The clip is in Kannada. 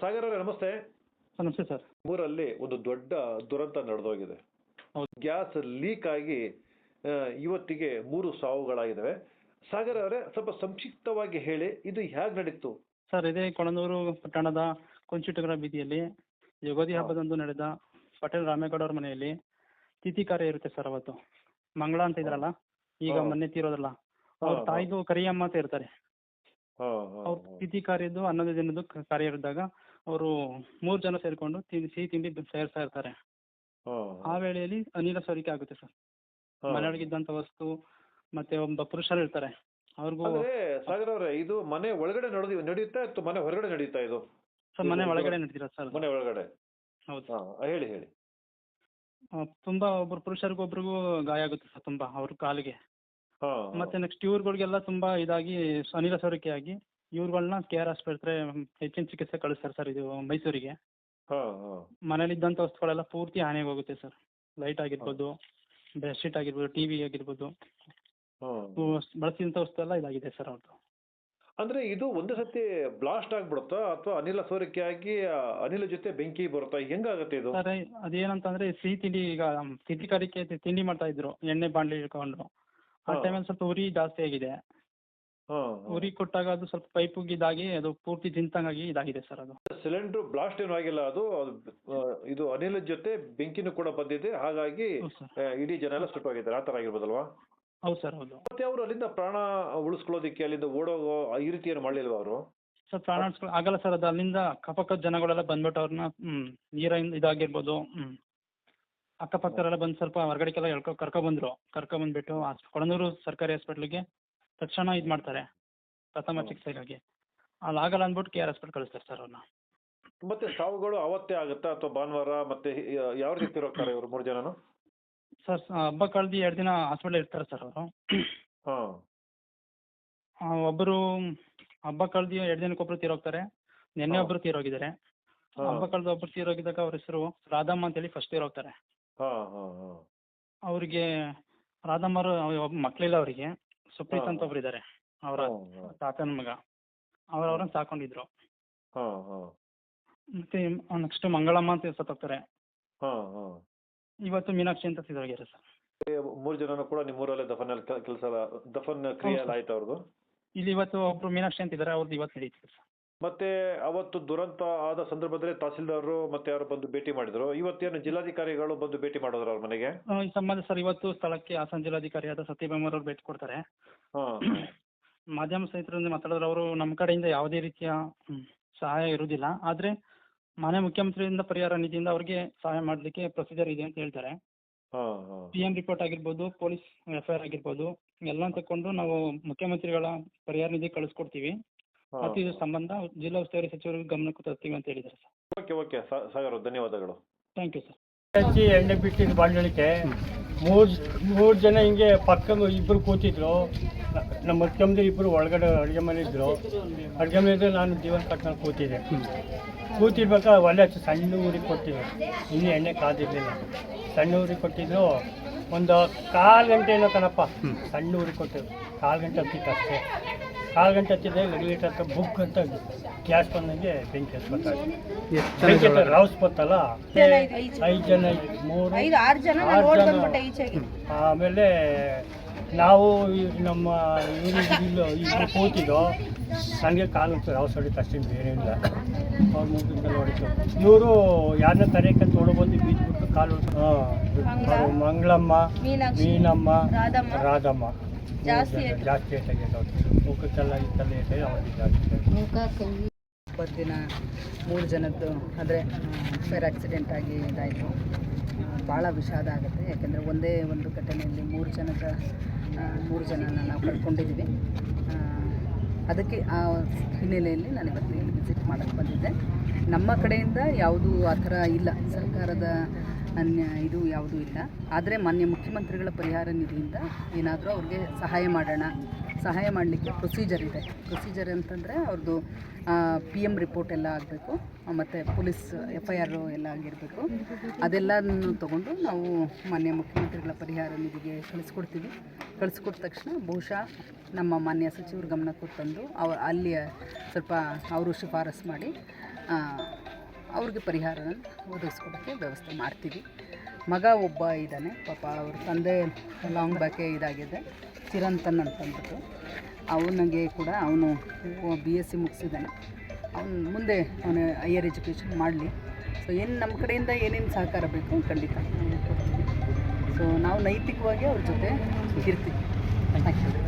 ಸಾಗರ್ ಅವರೇ ನಮಸ್ತೆ. ಸರ್ ನಮಸ್ತೆ ಸರ್. ಊರಲ್ಲಿ ಒಂದು ದೊಡ್ಡ ದುರಂತ ನಡೆದೋಗಿದೆ. ಗ್ಯಾಸ್ ಲೀಕ್ ಆಗಿ ಆ, ಇವತ್ತಿಗೆ ಮೂರು ಸಾವುಗಳಾಗಿದ್ದಾವೆ. ಸಾಗರ್ ಅವರೇ ಸ್ವಲ್ಪ ಸಂಕ್ಷಿಪ್ತವಾಗಿ ಹೇಳಿ ಇದು ಹೇಗೆ ನಡೀತು? ಸರ್ ಇದೇ ಕೊಣನೂರು ಪಟ್ಟಣದ ಕುಂಚಿಟಗರ ಬೀದಿಯಲ್ಲಿ ಯುಗಾದಿ ಹಬ್ಬದಂದು ನಡೆದ ಪಟೇಲ್ ರಾಮೇಗೌಡ ಅವ್ರ ಮನೆಯಲ್ಲಿ ತಿಥಿ ಕಾರ್ಯ ಇರುತ್ತೆ ಸರ್ ಅವತ್ತು. ಮಂಗಳ ಅಂತ ಇದ್ರಲ್ಲ ಈಗ ಹಾ. ಮೊನ್ನೆ ತೀರೋದಲ್ಲ. ಅವ್ರ ಹಾ, ಹಾ. ತಾಯಿದು ಕರಿಯಮ್ಮ ಅಂತ ಇರ್ತಾರೆ. ಹಾ, ಹಾ, ಅವ್ರ ಹಾ. ತಿಥಿ ಕಾರ್ಯದ್ದು ಹನ್ನೊಂದು ದಿನದ್ದು ಕ- ಕಾರ್ಯ ಇದ್ದಾಗ ಅವರು ಮೂರು ಜನ ಸೇರಿಕೊಂಡು ತಿಂಡಿ ಸಿಹಿ ತಿಂಡಿ ಸೇರ್ತಾ ಇರ್ತಾರೆ. ಆ ವೇಳೆಯಲ್ಲಿ ಅನಿಲ ಸೋರಿಕೆ ಆಗುತ್ತೆ ಸರ್. ಮನೆಯೊಳಗೆ ಇದ್ದಂತ ವಸ್ತು ಮತ್ತೆ ಒಬ್ಬ ಪುರುಷರು ಇರ್ತಾರೆ. ಅವ್ರಿಗೂ ಅಂದ್ರೆ ಸಾಗರ್ ಅವರೇ ಇದು ಮನೆ ಒಳಗಡೆ ನಡೆದಿ ನಡೆಯುತ್ತಾ ಅಥವಾ ಮನೆ ಹೊರಗಡೆ ನಡೆಯುತ್ತಾ ಇದು? ಸರ್ ಮನೆ ಒಳಗಡೆ ನಡೀತೀರಾ ಸರ್ ಮನೆ ಒಳಗಡೆ. ಹೌದು. ಹಾ ಹೇಳಿ ಹೇಳಿ. ಆ, ತುಂಬಾ ಒಬ್ರು ಪುರುಷರಿಗೂ ಒಬ್ರಿಗೂ ಗಾಯ ಆಗುತ್ತೆ ಸರ್ ತುಂಬಾ ಅವ್ರ ಕಾಲಿಗೆ. ಹಾ. ಮತ್ತೆ ನೆಕ್ಸ್ಟ್ ಇವ್ರುಗಳಿಗೆಲ್ಲ ತುಂಬಾ ಇದಾಗಿ ಅನಿಲ ಸೋರಿಕೆ ಆಗಿ ಇವ್ರುಗಳನ್ನ ಕೆ ಆರ್ ಆಸ್ಪತ್ರೆ ಹೆಚ್ಚಿನ ಚಿಕಿತ್ಸೆ ಕಳಿಸ್ತಾರೆ ಸರ್ ಇದು ಮೈಸೂರಿಗೆ. ಮನೇಲಿ ಹಾ. ಮನೇಲಿದ್ದಂಥ ವಸ್ತುಗಳೆಲ್ಲ ಪೂರ್ತಿ ಹಾನಿಗೆ ಹೋಗುತ್ತೆ ಸರ್. ಲೈಟ್ ಆಗಿರ್ಬೋದು ಬೆಡ್ಶೀಟ್ ಆಗಿರ್ಬೋದು ಟಿವಿ ಆಗಿರ್ಬೋದು. ಹಾ. ಬಳಸಿದಂಥ ವಸ್ತು ಎಲ್ಲ ಇದಾಗಿದೆ ಸರ್ ಅವ್ರದ್ದು ಅಂದ್ರೆ ಇದು ಒಂದು ಸತಿ ಬ್ಲಾಸ್ಟ್ ಆಗ್ಬಿಡುತ್ತಾ ಅಥವಾ ಅನಿಲ ಸೋರಿಕೆ ಆಗಿ ಆ ಅನಿಲ ಜೊತೆ ಬೆಂಕಿ ಬರುತ್ತಾ? ಹೆಂಗಾಗುತ್ತೆ ಇದು? ಸರ್ ಅದೇನಂತಂದ್ರೆ ಸಿಹಿ ತಿಂಡಿ ಈಗ ತಿಂಡಿ ಕಾರ್ಯಕ್ಕೆ ತಿಂಡಿ ಮಾಡ್ತಾ ಇದ್ರು ಎಣ್ಣೆ ಬಾಂಡ್ಲಿ ಇಟ್ಕೊಂಡು. ಆ ಹಾ. ಟೈಮಲ್ಲಿ ಸ್ವಲ್ಪ ಉರಿ ಜಾಸ್ತಿ ಆಗಿದೆ. ಹಾ ಉರಿ ಕೊಟ್ಟಾಗ ಅದು ಸ್ವಲ್ಪ ಪೈಪ್ ಇದಾಗಿ ಅದು ಪೂರ್ತಿ ತಿಂತಂಗಾಗಿ ಇದಾಗಿದೆ ಸರ್ ಅದು. ಸಿಲಿಂಡರ್ ಬ್ಲಾಸ್ಟ್ ಏನೂ ಆಗಿಲ್ಲ ಅದು ಅದು, ಆ, ಇದು ಅನಿಲದ ಜೊತೆ ಬೆಂಕಿನೂ ಕೂಡ ಬಂದಿದೆ ಹಾಗಾಗಿ ಹೌದು ಸರ್. ಆ, ಇಡೀ ಜನ ಎಲ್ಲ ಸುಟ್ಟೋಗಿದ್ದಾರೆ ಆ ಥರ ಆಗಿರ್ಬೋದಲ್ವಾ? ಹೌದು ಸರ್ ಹೌದು. ಮತ್ತೆ ಅವರು ಅಲ್ಲಿಂದ ಪ್ರಾಣ ಉಳಿಸ್ಕೊಳ್ಳೋದಕ್ಕೆ ಅಲ್ಲಿಂದ ಓಡೋಗೋ ಆ ಈ ರೀತಿ ಏನು ಮಾಡಲಿಲ್ವಾ ಅವರು? ಸರ್ ಪ್ರಾಣ ಆಗಲ್ಲ ಸರ್ ಅದು ಅಲ್ಲಿಂದ ಅಕ್ಕಪಕ್ಕದ ಜನಗಳೆಲ್ಲ ಬಂದ್ಬಿಟ್ಟು ಅವ್ರನ್ನ ಹ್ಞೂ ನೀರಿನ ಇದಾಗಿರ್ಬೋದು ಹ್ಞೂ ಅಕ್ಕಪಕ್ಕದವರೆಲ್ಲ ಬಂದು ಸ್ವಲ್ಪ ಹೊರಗಡೆಗೆಲ್ಲ ಎಳ್ಕೊ ಕರ್ಕೊಬಂದರು ಕರ್ಕೊಬಂದ್ಬಿಟ್ಟು ಬಂದ್ಬಿಟ್ಟು ಕೊಡನೂರು ಸರ್ಕಾರಿ ಹಾಸ್ಪಿಟ್ಲಿಗೆ ತಕ್ಷಣ ಇದು ಮಾಡ್ತಾರೆ. ಪ್ರಥಮ. ಚಿಕಿತ್ಸೆಗಾಗಿ ಅಲ್ಲಿ ಆಗಲ್ಲ ಅಂದ್ಬಿಟ್ಟು ಕೆ ಆರ್ ಹಾಸ್ಪಿಟಲ್ ಕಳಿಸ್ತಾರೆ ಸರ್ ಅವ್ರನ್ನ. ಮತ್ತೆ ಸಾವುಗಳು ಅವತ್ತೇ ಆಗುತ್ತಾ ಅಥವಾ ಭಾನುವಾರ ಮತ್ತೆ ಯಾವ ರೀತಿ ಹೋಗ್ತಾರೆ ಇವರು ಮೂರು ಜನನು? ಸರ್ ಹಬ್ಬ ಕಳೆದು ಎರಡು ದಿನ ಹಾಸ್ಪಿಟಲ್ ಇರ್ತಾರೆ ಸರ್ ಅವರು. ಹಾ. ಒಬ್ಬರು ಹಬ್ಬ ಕಳೆದು ಎರಡು ದಿನಕ್ಕೊಬ್ರು ತೀರೋಗ್ತಾರೆ. ನಿನ್ನೆ ಒಬ್ರು ಒಬ್ಬರು ತೀರೋಗಿದ್ದಾರೆ. ಹಬ್ಬ ಕಳೆದು ಒಬ್ರು ತೀರೋಗಿದ್ದಾಗ ಅವ್ರ ಹೆಸರು ರಾಧಮ್ಮ ಅಂತ ಹೇಳಿ ಫಸ್ಟ್ ತೀರೋಗ್ತಾರೆ ಅವ್ರಿಗೆ ಹಾ ಹಾ. ಅವರಿಗೆ ರಾಧಮ್ಮರು ಮಕ್ಕಳಿಲ್ಲ ಅವರಿಗೆ. ಸುಪ್ರೀತ್. ಅಂತ ಒಬ್ರು ಇದ್ದಾರೆ ಅವರ. ತಾತನ ಮಗ. ಅವ್ರು ಅವ್ರನ್ನ ಸಾಕೊಂಡಿದ್ರು. ಮತ್ತೆ ನೆಕ್ಸ್ಟ್ ಮಂಗಳಮ್ಮ ಅಂತ ಸತ್ತೋಗ್ತಾರೆ. ಇವತ್ತು ಮೀನಾಕ್ಷಿ ಅಂತ ಸಿದ್ದೋಗ್ಯಾರ ಸರ್. ಮೂರು ಜನನು ಕೂಡ ನಿಮ್ಮೂರಲ್ಲೇ ದಫನ್ ಕೆಲಸ ದಫನ್ ಕ್ರಿಯೆ ಎಲ್ಲ ಆಯ್ತು ಅವ್ರದ್ದು ಇಲ್ಲಿ ಇವತ್ತು ಒಬ್ರು ಮೀನಾಕ್ಷಿ ಅಂತ ಇದ್ದಾರೆ ಅವ್ರದ್ದು ಇವತ್ತು ನಡೀತಿದೆ ಸರ್. ಮತ್ತೆ ಅವತ್ತು ದುರಂತ ಆದ ಸಂದರ್ಭದಲ್ಲಿ ತಹಸೀಲ್ದಾರರು ಮತ್ತೆ ಯಾರು ಬಂದು ಭೇಟಿ ಮಾಡಿದ್ರು. ಇವತ್ತೇನು ಜಿಲ್ಲಾಧಿಕಾರಿಗಳು ಬಂದು ಭೇಟಿ ಮಾಡಿದ್ರು ಅವ್ರ ಮನೆಗೆ? ಆ, ಈ ಸಂಬಂಧ ಸರ್ ಇವತ್ತು ಸ್ಥಳಕ್ಕೆ ಹಾಸನ ಜಿಲ್ಲಾಧಿಕಾರಿಯಾದ ಸತ್ಯಭಾಮರವ್ರು ಭೇಟಿ ಕೊಡ್ತಾರೆ. ಹಾ. ಮಾಧ್ಯಮ ಸ್ನೇಹಿತರೊಂದಿಗೆ ಮಾತಾಡಿದ್ರೆ ಅವರು ನಮ್ಮ ಕಡೆಯಿಂದ ಯಾವುದೇ ರೀತಿಯ ಹ್ಮ್, ಸಹಾಯ ಇರುವುದಿಲ್ಲ. ಆದ್ರೆ ಮಾನ್ಯ ಮುಖ್ಯಮಂತ್ರಿಯಿಂದ ಪರಿಹಾರ ನಿಧಿಯಿಂದ ಅವ್ರಿಗೆ ಸಹಾಯ ಮಾಡಲಿಕ್ಕೆ ಪ್ರೊಸೀಜರ್ ಇದೆ ಅಂತ ಹೇಳ್ತಾರೆ. ಹಾ ಹಾ. ಪಿ ಎಂ ರಿಪೋರ್ಟ್ ಆಗಿರ್ಬೋದು ಪೊಲೀಸ್ ಎಫ್ ಐ ಆರ್ ಆಗಿರ್ಬೋದು ಎಲ್ಲ ತಕೊಂಡು ನಾವು ಮುಖ್ಯಮಂತ್ರಿಗಳ ಪರಿಹಾರ ನಿಧಿ ಕಳಿಸ್ಕೊಡ್ತೀವಿ. ಮತ್ತು ಇದ್ರ ಸಂಬಂಧ ಜಿಲ್ಲಾ ಉಸ್ತುವಾರಿ ಸಚಿವರ ಗಮನಕ್ಕೆ ತರ್ತೀವಿ ಅಂತ ಹೇಳಿದ್ರು ಸರ್. Okay okay. ಸಾಗರ್ ಧನ್ಯವಾದಗಳು. ಥ್ಯಾಂಕ್ ಯು ಸರ್ ಹಚ್ಚಿ ಎಣ್ಣೆ ಬಿಟ್ಟಿದ್ದು ಬಾಂಡಳಿಕೆ ಮೂರು ಮೂರು ಜನ ಹಿಂಗೆ ಪಕ್ಕ ಇಬ್ರು ಕೂತಿದ್ರು. ನಮ್ಮ ಮುಖ್ಯಮಂತ್ರಿ ಇಬ್ರು ಒಳಗಡೆ ಅಡುಗೆ ಮನೆ ಇದ್ರು. ಅಡುಗೆ ಮನೆ ಇದ್ರೆ ನಾನು ಜೀವನ ಕಟ್ಕೊಂಡು ಕೂತಿದ್ದೆ. ಕೂತಿರ್ಬೇಕಾದ್ರೆ ಒಳ್ಳೆ ಹಚ್ಚಿ ಸಣ್ಣ ಊರಿಗೆ ಕೊಟ್ಟಿದ್ರು. ಇನ್ನೂ ಎಣ್ಣೆ ಕಾದಿರಲಿಲ್ಲ. ಸಣ್ಣ ಊರಿಗೆ ಕೊಟ್ಟಿದ್ರು. ಒಂದು ಕಾಲು ಗಂಟೆ ಏನೋ ಕಣಪ್ಪ. ಸಣ್ಣ ಊರಿಗೆ ಕೊಟ್ಟಿದ್ರು. ಕಾಲು ಗಂಟೆ ಹತ್ತಿತ್ತು ಅಷ್ಟೇ ಕಾಲು ಗಂಟೆ ಹತ್ತಿದ್ದೆ ರೆಗ್ಯುಲೇಟರ್ ಹತ್ರ ಬುಕ್ ಅಂತ ಗ್ಯಾಸ್ ಬಂದಂಗೆ ಬೆಂಕಿ ಹಚ್ಕೊತಾರೆ ರೌಸ್ ಬತ್ತಲ್ಲ? ಐದು ಜನ. ಮೂರು ಐದು ಆರು ಜನ. ಆಮೇಲೆ ನಾವು ನಮ್ಮ ಇವರು ಇಲ್ಲಿ ಇಬ್ಬರು ಕೂತಿದ್ದು. ನನಗೆ ಕಾಲು ರೌಸ್ ಹೊಡಿತು ಅಷ್ಟೇ ಬೇರೆ ಇಲ್ಲ. ಅವ್ರ ಮುಗಿದ ಹೊಡಿತು. ಇವರು ಯಾರನ್ನ ಕರೆಯಕ್ಕೆ ಬೀಚ್ ಬಿಟ್ಟು ಕಾಲು ಮಂಗಳಮ್ಮ ಮೀನಮ್ಮ ರಾಧಮ್ಮ. ಜಾಸ್ತಿ. ಜಾಸ್ತಿ ಏಟಾಗಿದೆ ಅವ್ರು ಮುಖಕ್ಕೆಲ್ಲ ಇತ್ತಲ್ಲ ಏಟಾಗಿ ಅವ್ರಿಗೆ ಜಾಸ್ತಿ ಆಯ್ತು. ಹಬ್ಬದ ದಿನ ಮೂರು ಜನದ್ದು ಅಂದರೆ ಫೇರ್ ಆಕ್ಸಿಡೆಂಟ್ ಆಗಿ ಇದಾಯಿತು. ಭಾಳ ವಿಷಾದ ಆಗುತ್ತೆ. ಯಾಕೆಂದರೆ ಒಂದೇ ಒಂದು ಘಟನೆಯಲ್ಲಿ ಮೂರು ಜನದ ಮೂರು ಜನನ ನಾವು ಕಳ್ಕೊಂಡಿದ್ದೀವಿ. ಅದಕ್ಕೆ ಆ ಹಿನ್ನೆಲೆಯಲ್ಲಿ ನಾನು ಇವತ್ತು ಇಲ್ಲಿ ವಿಸಿಟ್ ಮಾಡೋಕ್ಕೆ ಬಂದಿದ್ದೆ. ನಮ್ಮ ಕಡೆಯಿಂದ ಯಾವುದೂ ಆ ಥರ ಇಲ್ಲ. ಸರ್ಕಾರದ ಅನ್ಯ, ಇದು ಯಾವುದೂ ಇಲ್ಲ. ಆದರೆ ಮಾನ್ಯ ಮುಖ್ಯಮಂತ್ರಿಗಳ ಪರಿಹಾರ ನಿಧಿಯಿಂದ ಏನಾದರೂ ಅವ್ರಿಗೆ ಸಹಾಯ ಮಾಡೋಣ. ಸಹಾಯ ಮಾಡಲಿಕ್ಕೆ ಪ್ರೊಸೀಜರ್ ಇದೆ. ಪ್ರೊಸೀಜರ್ ಅಂತಂದರೆ ಅವ್ರದ್ದು ಪಿ ಎಂ ರಿಪೋರ್ಟ್ ಎಲ್ಲ ಆಗಬೇಕು. ಮತ್ತು ಪೊಲೀಸ್ ಎಫ್ ಐ ಆರ್ ಎಲ್ಲ ಆಗಿರಬೇಕು. ಅದೆಲ್ಲನೂ ತೊಗೊಂಡು ನಾವು ಮಾನ್ಯ ಮುಖ್ಯಮಂತ್ರಿಗಳ ಪರಿಹಾರ ನಿಧಿಗೆ ಕಳಿಸ್ಕೊಡ್ತೀವಿ. ಕಳಿಸ್ಕೊಟ್ಟ ತಕ್ಷಣ ಬಹುಶಃ ನಮ್ಮ ಮಾನ್ಯ ಸಚಿವರ ಗಮನಕ್ಕೂ ತಂದು ಅವ ಅಲ್ಲಿ ಸ್ವಲ್ಪ ಅವರು ಶಿಫಾರಸು ಮಾಡಿ ಅವ್ರಿಗೆ ಪರಿಹಾರನ ಒದಗಿಸ್ಕೊಡೋಕ್ಕೆ ವ್ಯವಸ್ಥೆ ಮಾಡ್ತೀವಿ. ಮಗ ಒಬ್ಬ ಇದ್ದಾನೆ, ಪಾಪ ಅವ್ರ ತಂದೆ ಲಾಂಗ್ ಬ್ಯಾಕೆ ಇದಾಗಿದೆ ಚಿರಂತನ್ ಅಂತಂದ್ಬಿಟ್ಟು. ಅವನಿಗೆ ಕೂಡ, ಅವನು ಬಿ ಎಸ್ ಸಿ ಮುಗಿಸಿದ್ದಾನೆ. ಅವನು ಮುಂದೆ ಅವನು ಹೈಯರ್ ಎಜುಕೇಷನ್ ಮಾಡಲಿ. ಸೊ ಏನು ನಮ್ಮ ಕಡೆಯಿಂದ ಏನೇನು ಸಹಕಾರ ಬೇಕು ಖಂಡಿತ ಸೊ ನಾವು ನೈತಿಕವಾಗಿ ಅವ್ರ ಜೊತೆ ಇರ್ತೀವಿ. Thank you